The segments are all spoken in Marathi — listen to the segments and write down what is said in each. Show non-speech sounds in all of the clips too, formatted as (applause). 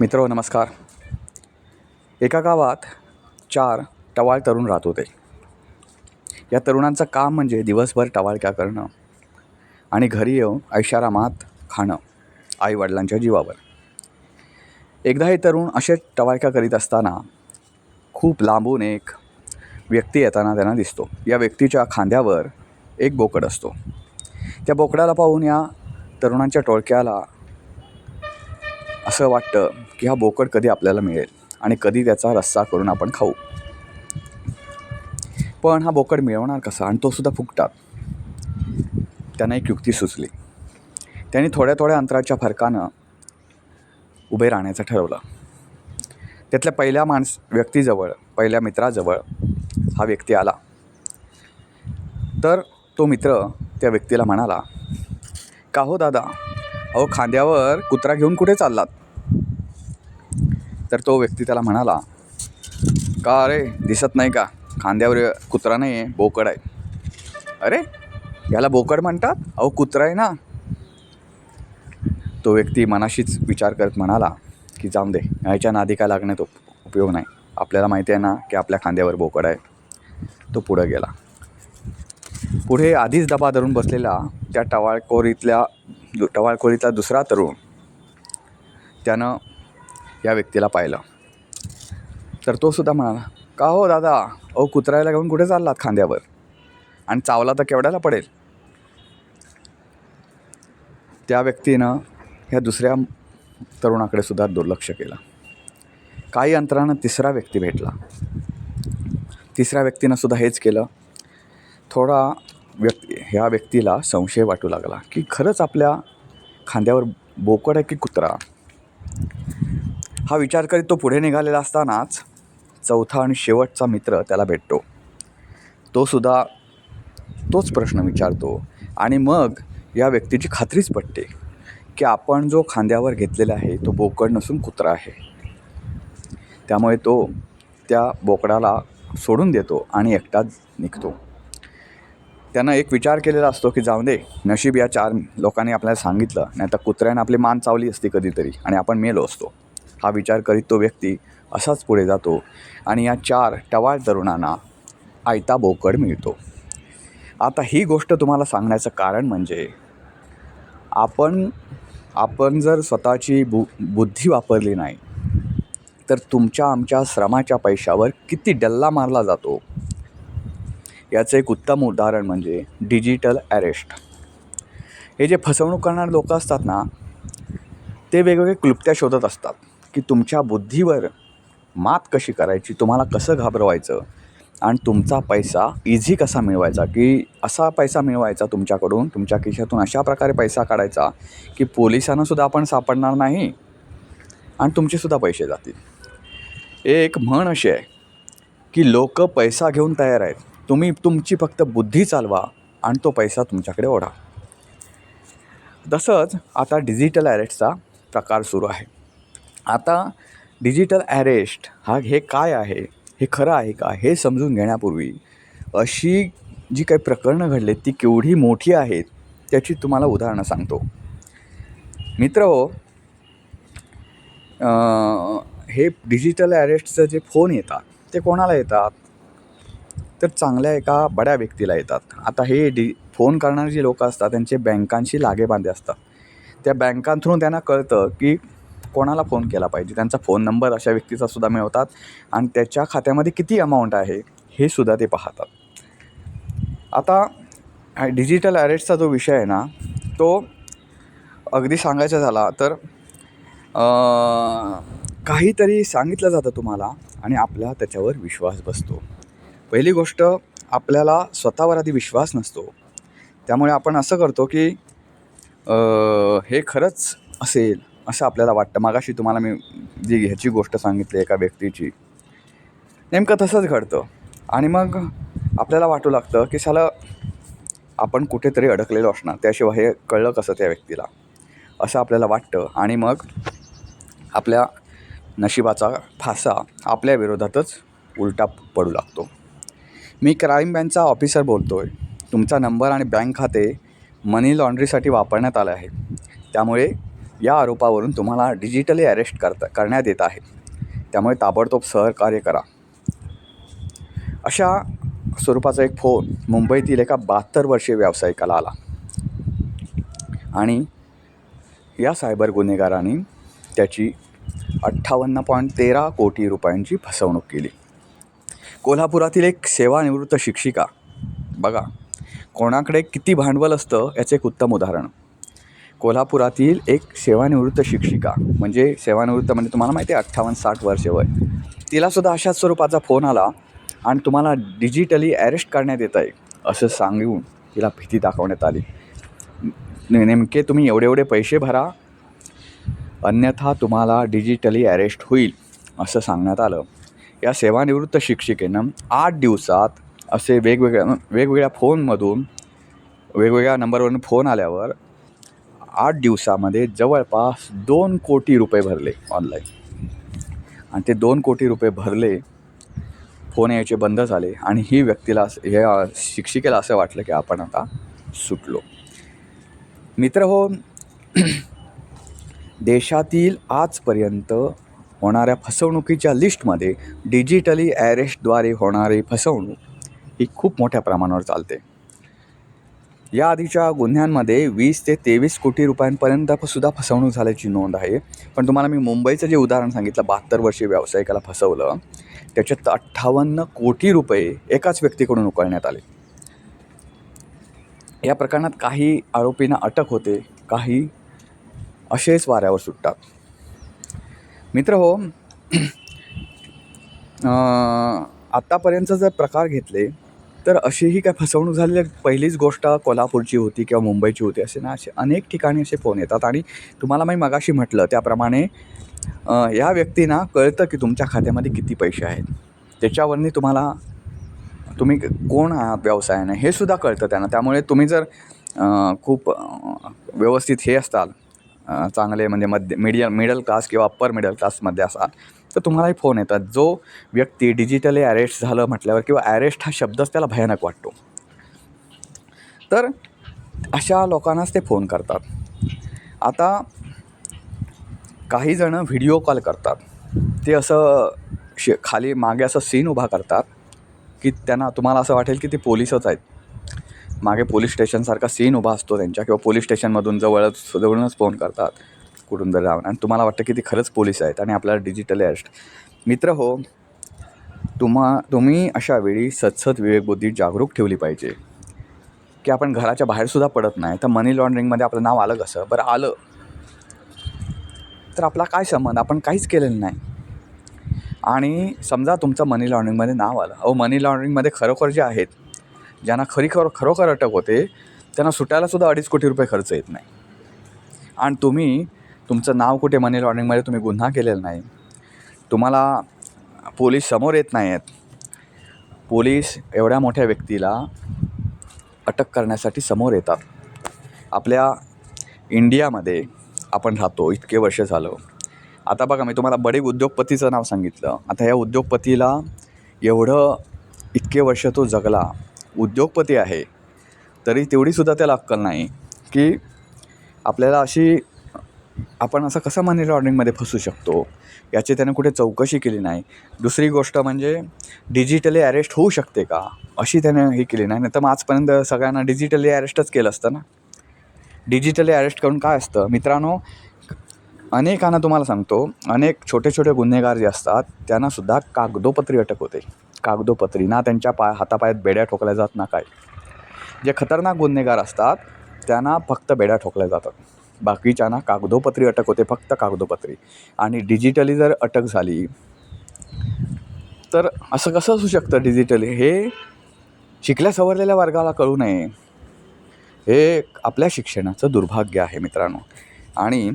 मित्र नमस्कार. एका गावात चार टवाळ तरुण राहत होते. या तरुणांचं काम म्हणजे दिवसभर टवाळक्या करणं आणि घरी येऊन ऐशारामात खाणं आईवडिलांच्या जीवावर. एकदा हे तरुण असे टवाळक्या करीत असताना खूप लांबून एक व्यक्ती येताना त्यांना दिसतो. या व्यक्तीच्या खांद्यावर एक बोकड असतो. त्या बोकडाला पाहून या तरुणांच्या टोळक्याला असं वाटतं की हा बोकड कधी आपल्याला मिळेल आणि कधी त्याचा रस्सा करून आपण खाऊ. पण हा बोकड मिळवणार कसा? आणि तो सुद्धा फुकटात. त्यांना एक युक्ती सुचली. त्यांनी थोड्या थोड्या अंतराच्या फरकानं उभे राहण्याचं ठरवलं. त्यातल्या पहिल्या माणस व्यक्तीजवळ पहिल्या मित्राजवळ हा व्यक्ती आला. तर तो मित्र त्या व्यक्तीला म्हणाला का हो दादा? अहो खांद्यावर कुत्रा घेऊन कुठे चाललात? तर तो व्यक्ती त्याला म्हणाला का अरे दिसत नाही का? खांद्यावर कुत्रा नाही आहे बोकड आहे. अरे याला बोकड म्हणतात? अहो कुत्रा आहे ना. तो व्यक्ती मनाशीच विचार करत म्हणाला की जाऊन दे याच्या नादी काय लागण्यात उप उपयोग नाही. आपल्याला माहिती आहे ना की आपल्या खांद्यावर बोकड आहे. तो पुढं गेला. पुढे आधीच डबा धरून बसलेला त्या टवाळखोरीतल्या दु दुसरा तरुण त्यानं या व्यक्तीला पाहिलं. तर तो सुद्धा म्हणाला का हो दादा? अहो कुत्र्याला घेऊन कुठे चाललात खांद्यावर? आणि चावला तर केवढ्याला पडेल? त्या व्यक्तीनं ह्या दुसऱ्या तरुणाकडे सुद्धा दुर्लक्ष केलं. काही अंतरानं तिसरा व्यक्ती भेटला. तिसऱ्या व्यक्तीनं सुद्धा हेच केलं. थोडा व्यक्ती ह्या व्यक्तीला संशय वाटू लागला की खरंच आपल्या खांद्यावर बोकड आहे की कुत्रा? हा विचार करीत तो पुढे निघालेला असतानाच चौथा आणि शेवटचा मित्र त्याला भेटतो. तो सुद्धा तोच प्रश्न विचारतो आणि मग या व्यक्तीची खात्रीच पटते की आपण जो खांद्यावर घेतलेला आहे तो बोकड नसून कुत्रा आहे. त्यामुळे तो त्या बोकडाला सोडून देतो आणि एकटाच निघतो. त्यानं एक विचार केलेला असतो की जाऊ दे नशीब या चार लोकांनी आपल्याला सांगितलं नाही तर कुत्र्यानं आपली मान चावली असती कधीतरी आणि आपण मेलो असतो. हा विचार करीत तो व्यक्ती असाच पुढे जातो आणि या चार टवाळ तरुणांना आयता बोकड मिळतो. आता ही गोष्ट तुम्हाला सांगण्याचं कारण म्हणजे आपण आपण जर स्वतःची बु बुद्धी वापरली नाही तर तुमच्या आमच्या श्रमाच्या पैशावर किती डल्ला मारला जातो. याचं एक उत्तम उदाहरण म्हणजे डिजिटल अरेस्ट. हे जे फसवणूक करणारे लोक असतात ना ते वेगवेगळे क्लुप्त्या शोधत असतात. की तुमच्या बुद्धीवर मात कशी करायची? तुम्हाला कसं घाबरवायचं? आणि तुमचा पैसा इझी कसा मिळवायचा? की असा पैसा मिळवायचा तुमच्याकडून तुमच्या खिशातून अशा प्रकारे पैसा काढायचा की पोलिसांनासुद्धा आपण सापडणार नाही आणि तुमचेसुद्धा पैसे जातील. एक म्हण अशी आहे की लोक पैसा घेऊन तयार आहेत. तुम्ही तुमची फक्त बुद्धी चालवा आणि तो पैसा तुमच्याकडे ओढा. तसंच आता डिजिटल ॲरेट्सचा प्रकार सुरू आहे. आता डिजिटल ॲरेस्ट हा हे काय आहे? हे खरं आहे का? हे समजून घेण्यापूर्वी अशी जी काही प्रकरणं घडलीत ती केवढी मोठी आहेत त्याची तुम्हाला उदाहरणं सांगतो. मित्र हो हे डिजिटल ॲरेस्टचं जे फोन येतात ते कोणाला येतात? तर चांगल्या एका बड्या व्यक्तीला येतात. आता हे डि फोन करणारे जे लोक असतात त्यांचे बँकांशी लागेबांधे असतात. त्या बँकांथ्रून त्यांना कळतं की कोणाला फोन केला पाहिजे? त्यांचा फोन नंबर अशा व्यक्तीचा सुद्धा मिळवतात आणि त्याच्या खात्यामध्ये किती अमाऊंट आहे हे सुद्धा ते पाहतात. आता डिजिटल ॲरेट्सचा जो विषय आहे ना तो अगदी सांगायचा झाला तर काहीतरी सांगितलं जातं तुम्हाला आणि आपला त्याच्यावर विश्वास बसतो. पहिली गोष्ट आपल्याला स्वतःवर आधी विश्वास नसतो. त्यामुळे आपण असं करतो की हे खरंच असेल असं आपल्याला वाटतं. मागाशी तुम्हाला मी जी ह्याची गोष्ट सांगितली एका व्यक्तीची नेमकं तसंच घडतं. आणि मग आपल्याला वाटू लागतं की साला आपण कुठेतरी अडकलेलो असणार. त्याशिवाय हे कळलं कसं त्या व्यक्तीला? असं आपल्याला वाटतं. आणि मग आपल्या नशिबाचा फासा आपल्या विरोधातच उलटा पडू लागतो. मी क्राईम बँकचा ऑफिसर बोलतो आहे तुमचा नंबर आणि बँक खाते मनी लॉन्ड्रीसाठी वापरण्यात आलं आहे. त्यामुळे या आरोपावरून तुम्हाला डिजिटली अरेस्ट करता करण्यात येत आहे. त्यामुळे ताबडतोब सहकार्य करा. अशा स्वरूपाचा एक फोन मुंबईतील एका बहात्तर वर्षीय व्यावसायिकाला आला. आणि या सायबर गुन्हेगारांनी त्याची अठ्ठावन्न पॉईंट तेरा कोटी रुपयांची फसवणूक केली. कोल्हापुरातील एक सेवानिवृत्त शिक्षिका बघा कोणाकडे किती भांडवल असतं याचं एक उत्तम उदाहरण. कोल्हापुरातील एक सेवानिवृत्त शिक्षिका म्हणजे सेवानिवृत्त म्हणजे तुम्हाला माहिती आहे अठ्ठावन्न साठ वर्ष वय. तिलासुद्धा अशाच स्वरूपाचा फोन आला आणि तुम्हाला डिजिटली अरेस्ट करण्यात येत आहे असं सांगून तिला भीती दाखवण्यात आली. नेमके तुम्ही एवढे एवढे पैसे भरा अन्यथा तुम्हाला डिजिटली अरेस्ट होईल असं सांगण्यात आलं. या सेवानिवृत्त शिक्षिकेनं आठ दिवसात असे वेगवेगळ्या वेगवेगळ्या फोनमधून वेगवेगळ्या नंबरवरून फोन आल्यावर आठ दिवसामध्ये जवळपास दोन कोटी रुपये भरले ऑनलाईन आणि ते दोन कोटी रुपये भरले फोन यायचे बंद झाले आणि ही व्यक्तीला हे शिक्षिकेला असं वाटलं की आपण आता सुटलो. मित्र हो (clears throat) देशातील आजपर्यंत होणाऱ्या फसवणुकीच्या लिस्टमध्ये डिजिटली ॲरेस्टद्वारे होणारी फसवणूक ही खूप मोठ्या प्रमाणावर चालते. या आधीच्या गुन्ह्यांमध्ये वीस ते तेवीस कोटी रुपयांपर्यंत सुद्धा फसवणूक झाल्याची नोंद आहे. पण तुम्हाला मी मुंबईचं जे उदाहरण सांगितलं बहात्तर वर्षीय व्यावसायिकाला फसवलं त्याच्यात अठ्ठावन्न कोटी रुपये एकाच व्यक्तीकडून उकळण्यात आले. या प्रकरणात काही आरोपींना अटक होते काही असेच वाऱ्यावर सुटतात. मित्र हो आत्तापर्यंत जर प्रकार घेतले तर अशीही काय फसवणूक झालेली पहिलीच गोष्ट कोल्हापूरची होती किंवा मुंबईची होती असे ना असे अनेक ठिकाणी असे फोन येतात. आणि तुम्हाला मी मगाशी म्हटलं त्याप्रमाणे या व्यक्तींना कळतं की तुमच्या खात्यामध्ये किती पैसे आहेत. त्याच्यावरनी तुम्हाला तुम्ही कोण आहात व्यवसायाने हे सुद्धा कळतं त्यांना. त्यामुळे तुम्ही जर खूप व्यवस्थित हे असताल चांगले म्हणजे मध्य मिडियल मिडल क्लास किंवा अप्पर मिडल क्लासमध्ये असाल तर तुम्हालाही फोन येतात. जो व्यक्ती डिजिटली अरेस्ट झालं म्हटल्यावर किंवा अरेस्ट हा शब्दच त्याला भयानक वाटतो. तर अशा लोकांनाच ते फोन करतात. आता काही जणं व्हिडिओ कॉल करतात. ते असं शे खाली मागे असं सीन उभा करतात की त्यांना तुम्हाला असं वाटेल की ते पोलिसच आहेत. मागे पोलीस स्टेशनसारखा सीन उभा असतो त्यांच्या किंवा पोलीस स्टेशनमधून जवळच जवळूनच फोन करतात. कुठून तरी आणि तुम्हाला वाटतं की ते खरंच पोलीस आहेत आणि आपल्याला डिजिटली अरेस्ट मित्र हो तुम्हा तुम्ही अशा वेळी सतसत विवेकबुद्धी जागरूक ठेवली पाहिजे. की आपण घराच्या बाहेरसुद्धा पडत नाही. तर मनी लॉन्ड्रिंगमध्ये आपलं नाव आलं कसं? बरं आलं. तर आपला काय संबंध? आपण काहीच केलेलं नाही. आणि समजा तुमचं मनी लॉन्ड्रिंगमध्ये नाव आलं. अहो मनी लॉन्ड्रिंगमध्ये खरोखर जे आहेत ज्यांना खरी खरो खरोखर अटक होते त्यांना सुटायलासुद्धा अडीच कोटी रुपये खर्च येत नाही. आणि तुम्ही तुमचं नाव कुठे मनी लॉन्ड्रिंगमध्ये तुम्ही गुन्हा केलेला नाही. तुम्हाला पोलीस समोर येत नाही आहेत पोलीस एवढ्या मोठ्या व्यक्तीला अटक करण्यासाठी समोर येतात. आपल्या इंडियामध्ये आपण राहतो इतके वर्ष झालं. आता बघा मी तुम्हाला बडे उद्योगपतीचं नाव सांगितलं. आता या उद्योगपतीला एवढं इतके वर्ष तो जगला उद्योगपती आहे तरी तेवढीसुद्धा त्याला अक्कल नाही की आपल्याला अशी आपण असं कसं मनी लॉन्ड्रिंगमध्ये फसू शकतो? याची त्यानं कुठे चौकशी केली नाही. दुसरी गोष्ट म्हणजे डिजिटली अरेस्ट होऊ शकते का? अशी त्याने हे केली नाही. तर मग आजपर्यंत सगळ्यांना डिजिटली अरेस्टच केलं असतं ना? डिजिटली अरेस्ट करून काय असतं? मित्रांनो अनेकांना तुम्हाला सांगतो अनेक छोटे छोटे गुन्हेगार जे असतात त्यांनासुद्धा कागदोपत्री अटक होते. कागदोपत्री ना त्यांच्या पाय हातापायात बेड्या ठोकल्या जात ना काय. जे खतरनाक गुन्हेगार असतात त्यांना फक्त बेड्या ठोकल्या जातात. बाकीच्यांना कागदोपत्री अटक होते फक्त कागदोपत्री. आणि डिजिटली जर अटक झाली तर असं कसं असू शकतं डिजिटली हे शिकल्या सवरलेल्या वर्गाला कळू नये. हे आपल्या शिक्षणाचं दुर्भाग्य आहे मित्रांनो. आणि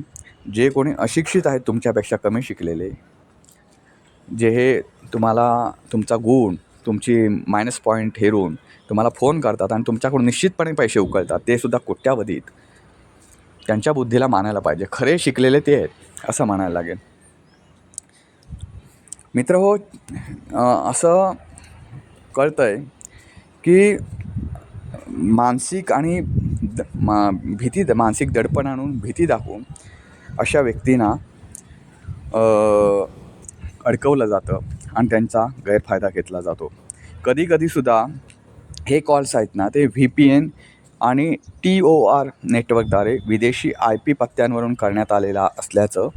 जे कोणी अशिक्षित आहेत तुमच्यापेक्षा कमी शिकलेले जे हे तुम्हाला तुमचा गुण तुमची मायनस पॉईंट हेरून तुम्हाला फोन करतात आणि तुमच्याकडून निश्चितपणे पैसे उकळतात ते सुद्धा कोट्यावधीत. त्यांच्या बुद्धीला मानायला पाहिजे. खरे शिकलेले ते आहेत असं म्हणायला लागेल. मित्र हो असं कळतं आहे की मानसिक आणि द मा भीती द मानसिक दडपण आणून भीती दाखवून अशा व्यक्तींना अडकवलं जातं आणि त्यांचा गैरफायदा घेतला जातो. कधी कधीसुद्धा हे कॉल्स आहेत ना ते व्ही पी एन आणि टी ओ आर नेटवर्कद्वारे विदेशी आय पी पत्त्यांवरून करण्यात आलेला असल्याचं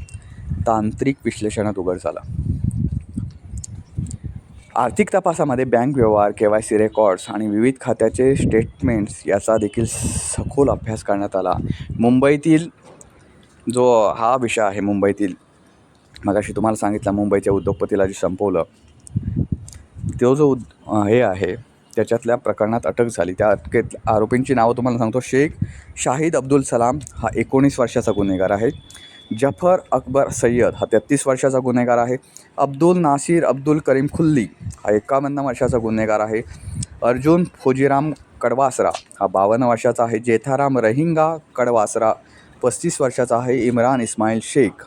तांत्रिक विश्लेषणात उघड झालं. आर्थिक तपासामध्ये बँक व्यवहार के वाय सी रेकॉर्ड्स आणि विविध खात्याचे स्टेटमेंट्स याचा देखील सखोल अभ्यास करण्यात आला. मुंबईतील जो हा विषय आहे मुंबईतील मगाशी तुम्हाला सांगितलं मुंबईच्या उद्योगपतीला जे संपवलं तो जो उद हे आहे त्याच्यातल्या प्रकरणात अटक झाली. त्या अटकेत आरोपींची नावं तुम्हाला सांगतो. शेख शाहिद अब्दुल सलाम हा एकोणीस वर्षाचा गुन्हेगार आहे. जफर अकबर सय्यद हा तेहत्तीस वर्षाचा गुन्हेगार आहे. अब्दुल नासिर अब्दुल करीम खुल्ली हा एकावन्न वर्षाचा गुन्हेगार आहे. अर्जुन फौजीराम कडवासरा हा बावन्न वर्षाचा आहे. जेथाराम रहिंगा कडवासरा पस्तीस वर्षाचा आहे. इम्रान इस्माईल शेख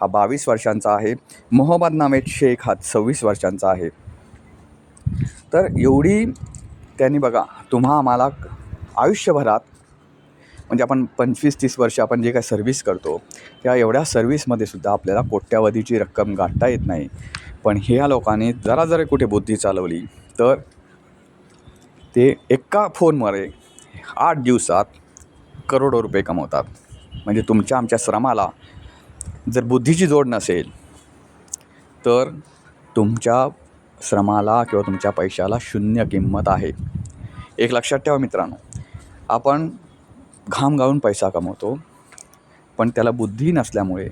हा बावीस वर्षांचा आहे. मोहम्मद नामेद शेख हा सव्वीस वर्षांचा आहे. तर एवढी त्यांनी बघा तुम्हा आम्हाला आयुष्यभरात म्हणजे आपण पंचवीस तीस वर्ष आपण जे काय सर्व्हिस करतो त्या एवढ्या सर्व्हिसमध्ये सुद्धा आपल्याला कोट्यावधीची रक्कम गाठता येत नाही. पण ह्या लोकांनी जरा जरा कुठे बुद्धी चालवली तर ते एका फोनमध्ये आठ दिवसात करोडो रुपये कमवतात. म्हणजे तुमच्या आमच्या श्रमाला जर बुद्धीची जोड नसेल तर तुमच्या श्रमाला किंवा तुमच्या पैशाला शून्य किंमत आहे. एक लक्षात ठेवा मित्रांनो. आपण घाम गाळून पैसा कमवतो पण त्याला बुद्धी नसल्यामुळे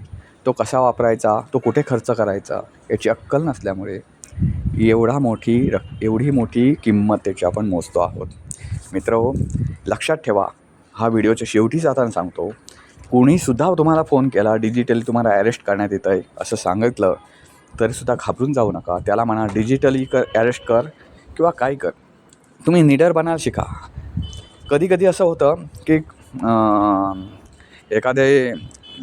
तो कसा वापरायचा तो कुठे खर्च करायचा याची अक्कल नसल्यामुळे एवढा मोठी रक एवढी मोठी किंमत त्याची आपण मोजतो आहोत. मित्र हो लक्षात ठेवा हा व्हिडिओच्या शेवटी जाताना सांगतो कोणीसुद्धा तुम्हाला फोन केला डिजिटली तुम्हाला अरेस्ट करण्यात येतं आहे असं सांगितलं तरीसुद्धा घाबरून जाऊ नका. त्याला म्हणा डिजिटली कर अरेस्ट कर किंवा काय कर. तुम्ही निडर बनायला शिका. कधी कधी असं होतं की एखादे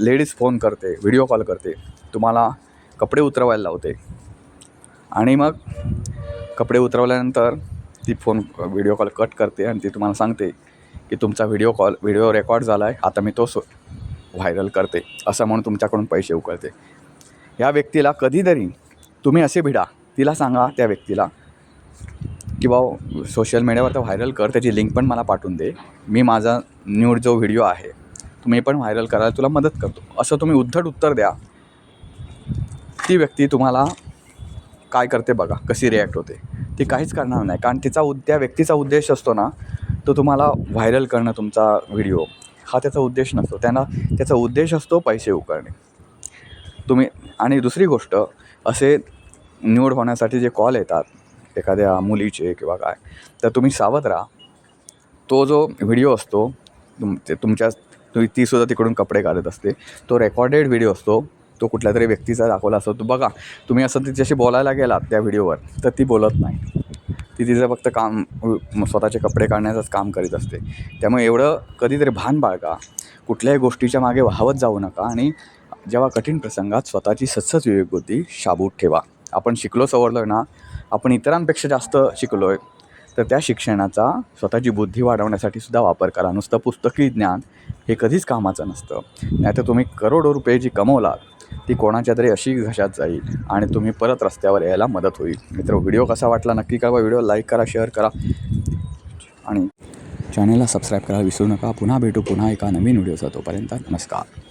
लेडीज फोन करते व्हिडिओ कॉल करते तुम्हाला कपडे उतरवायला लावते. आणि मग कपडे उतरवल्यानंतर ती फोन व्हिडिओ कॉल कट करते आणि ती तुम्हाला सांगते की तुमचा व्हिडिओ कॉल व्हिडिओ रेकॉर्ड झाला आहे आता मी तो सो व्हायरल करते. असं म्हणून तुमच्याकडून पैसे उकळते. या व्यक्तीला कधीतरी तुम्ही असे भिडा. तिला सांगा त्या व्यक्तीला. की भाऊ सोशल मीडियावर तर व्हायरल कर त्याची लिंक पण मला पाठवून दे. मी माझा न्यूड जो व्हिडिओ आहे तुम्ही पण व्हायरल करायला तुला मदत करतो. असं तुम्ही उद्धट उत्तर द्या. ती व्यक्ती तुम्हाला काय करते बघा कशी रिॲक्ट होते. ती काहीच करणार नाही. कारण तिचा उद त्या व्यक्तीचा उद्देश असतो ना तो तुम्हाला व्हायरल करणं तुमचा व्हिडिओ हा त्याचा उद्देश नसतो. त्यांना त्याचा उद्देश असतो पैसे उकळणे तुम्ही आणि दुसरी गोष्ट असे निवड होण्यासाठी जे कॉल येतात एखाद्या मुलीचे किंवा काय तर तुम्ही सावध राहा. तो जो व्हिडिओ असतो तुम ते तुमच्या तुम्ही तीसुद्धा तिकडून कपडे घालत असते. तो रेकॉर्डेड व्हिडिओ असतो तो कुठल्या तरी व्यक्तीचा दाखवला असतो. तो बघा तुम्ही असं तिच्याशी बोलायला गेलात त्या व्हिडिओवर तर ती बोलत नाही. ती तिचं फक्त काम स्वतःचे कपडे काढण्याचंच काम करीत असते. त्यामुळे एवढं कधीतरी भान बाळगा. कुठल्याही गोष्टीच्या मागे वाहवत जाऊ नका आणि जेव्हा कठीण प्रसंगात स्वतःची सत्सच विवेकबुद्धी शाबूत ठेवा. आपण शिकलो सवरलो ना? आपण इतरांपेक्षा जास्त शिकलो आहे तर त्या शिक्षणाचा स्वतःची बुद्धी वाढवण्यासाठी सुद्धा वापर करा. नुसतं पुस्तकी ज्ञान हे कधीच कामाचं नसतं. नाहीतर तुम्ही करोडो रुपये जी कमवलात ती कोणाच्या तरी अशी घशात जाईल आणि तुम्ही परत रस्त्यावर यायला मदत होईल. मित्र व्हिडिओ कसा वाटला नक्की कळवा. व्हिडिओ लाईक करा शेअर करा आणि चॅनलला सबस्क्राईब करायला विसरू नका. पुन्हा भेटू पुन्हा एका नवीन व्हिडिओचा तोपर्यंत नमस्कार.